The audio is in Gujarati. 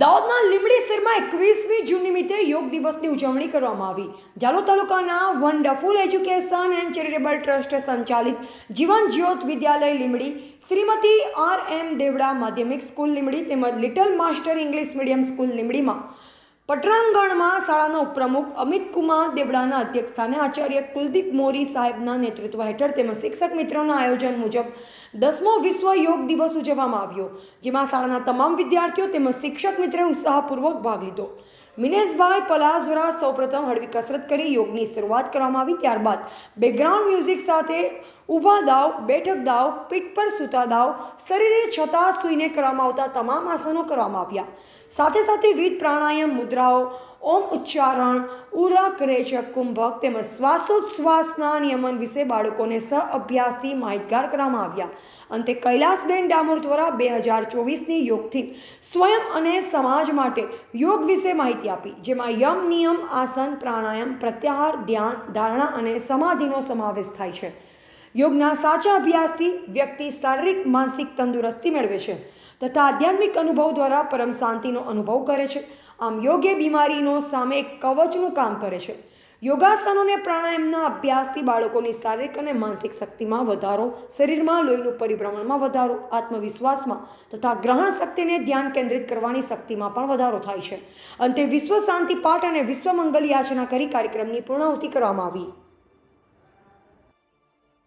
દાહોદના લીમડી શેરમાં એકવીસમી જૂન નિમિત્તે યોગ દિવસની ઉજવણી કરવામાં આવી. જાલોદ તાલુકાના Wonderful Education and Charitable Trust સંચાલિત Jivan Jyot Vidyalaya Limdi Shrimati R M Devda Madhyamik School Limdi તેમજ Little Master English Medium School લીંબડીમાં પટરાંગણમાં શાળાના ઉપપ્રમુખ અમિત કુમાર દેવડાના અધ્યક્ષસ્થાને આચાર્ય કુલદીપ મોરી સાહેબના નેતૃત્વ હેઠળ તેમજ શિક્ષક મિત્રોના આયોજન મુજબ દસમો વિશ્વ યોગ દિવસ ઉજવવામાં આવ્યો, જેમાં શાળાના તમામ વિદ્યાર્થીઓ તેમજ શિક્ષક મિત્રોએ ઉત્સાહપૂર્વક ભાગ લીધો. મિનેશભાઈ પલાસવરા સૌપ્રથમ હળવી કસરત કરી યોગની શરૂઆત કરવામાં આવી. ત્યારબાદ બેકગ્રાઉન્ડ મ્યુઝિક સાથે ઊભા દાવ, બેઠક દાવ, પીઠ પર સૂતા દાવ, શરીરે છતાં સૂઈને કરવામાં આવતા તમામ આસનો કરવામાં આવ્યા. સાથે સાથે વિવિધ પ્રાણાયામ મુદ્રાઓ ઓમ ઉચ્ચારણ ઉરક રેચક કુંભક તેમજ શ્વાસોશ્વાસના નિયમન વિશે બાળકોને સહ અભ્યાસથી માહિતગાર કરવામાં આવ્યા. અંતે કૈલાસબેન ડામોર દ્વારા બે હજાર ચોવીસની યોગથી સ્વયં અને સમાજ માટે યોગ વિશે માહિતી આપી, જેમાં યમ, નિયમ, આસન, પ્રાણાયામ, પ્રત્યાહાર, ધ્યાન, ધારણા અને સમાધિનો સમાવેશ થાય છે. યોગના સાચા અભ્યાસથી વ્યક્તિ શારીરિક, માનસિક તંદુરસ્તી મેળવે છે તથા આધ્યાત્મિક અનુભવ દ્વારા પરમ શાંતિનો અનુભવ કરે છે. આમ યોગ્ય બીમારીનો સામે કવચનું કામ કરે છે. યોગાસનો અને પ્રાણાયામના અભ્યાસથી બાળકોની શારીરિક અને માનસિક શક્તિમાં વધારો, શરીરમાં લોહીનું પરિભ્રમણમાં વધારો, આત્મવિશ્વાસમાં તથા ગ્રહણ શક્તિને ધ્યાન કેન્દ્રિત કરવાની શક્તિમાં પણ વધારો થાય છે. અંતે વિશ્વ શાંતિ પાઠ અને વિશ્વ મંગલ યાચના કરી કાર્યક્રમની પૂર્ણાહુતિ કરવામાં આવી.